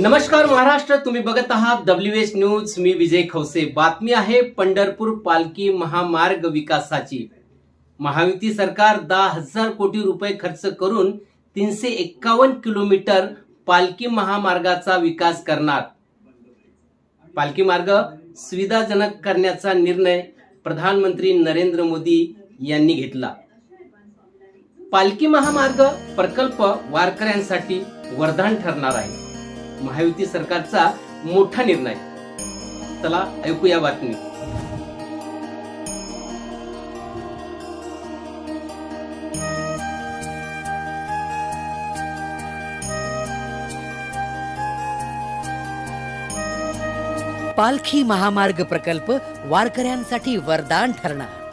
नमस्कार महाराष्ट्र तुम्ही बघत आहात डब्ल्यू एच न्यूज मी विजय खवसे. बातमी आहे पंढरपूर पालखी महामार्ग विकासाची. महायुती सरकार दहा हजार कोटी रुपये खर्च करून तीनशे एक्कावन्न किलोमीटर पालखी महामार्गाचा विकास करणार. पालखी मार्ग सुविधाजनक करण्याचा निर्णय प्रधानमंत्री नरेंद्र मोदी यांनी घेतला. पालखी महामार्ग प्रकल्प वारकऱ्यांसाठी वरदान ठरणार आहे. महायुती सरकारचा मोठा निर्णय. चला ऐकूया बातमी. पालखी महामार्ग प्रकल्प वारकऱ्यांसाठी वरदान ठरणार.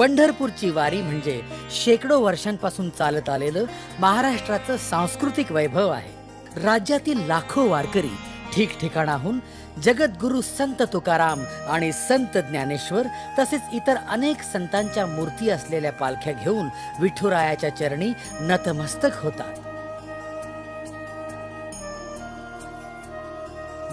पंढरपूरची वारी म्हणजे शेकडो वर्षांपासून चालत आलेलं महाराष्ट्राचं सांस्कृतिक वैभव आहे. राज्यातील लाखो वारकरी ठिकठिकाणाहून जगद्गुरु संत तुकाराम आणि संत ज्ञानेश्वर तसेच इतर अनेक संतांच्या मूर्ती असलेल्या पालख्या घेऊन विठुरायाच्या चरणी नतमस्तक होतात.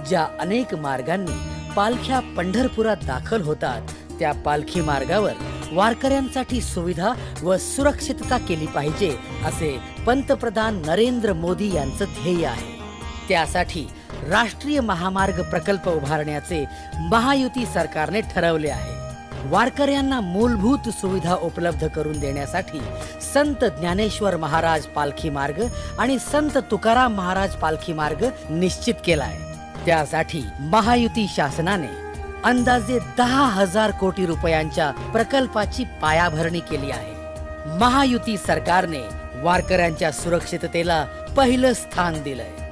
ज्या अनेक मार्गांनी पालख्या पंढरपुरात दाखल होतात त्या पालखी मार्गावर वारकऱ्यांसाठी सुविधा व सुरक्षितता केली पाहिजे असे पंतप्रधान नरेंद्र मोदी यांचं ध्येय आहे. त्यासाठी राष्ट्रीय महामार्ग प्रकल्प उभारण्याचे महायुती सरकारने ठरवले आहे. वारकऱ्यांना मूलभूत सुविधा उपलब्ध करून देण्यासाठी संत ज्ञानेश्वर महाराज पालखी मार्ग आणि संत तुकाराम महाराज पालखी मार्ग निश्चित केलाय त्यासाठी महायुती शासनाने अंदाजे दहा हजार कोटी रुपयांच्या प्रकल्पाची पायाभरणी केली आहे. महायुती सरकारने वारकऱ्यांच्या सुरक्षिततेला पहिलं स्थान दिलंय.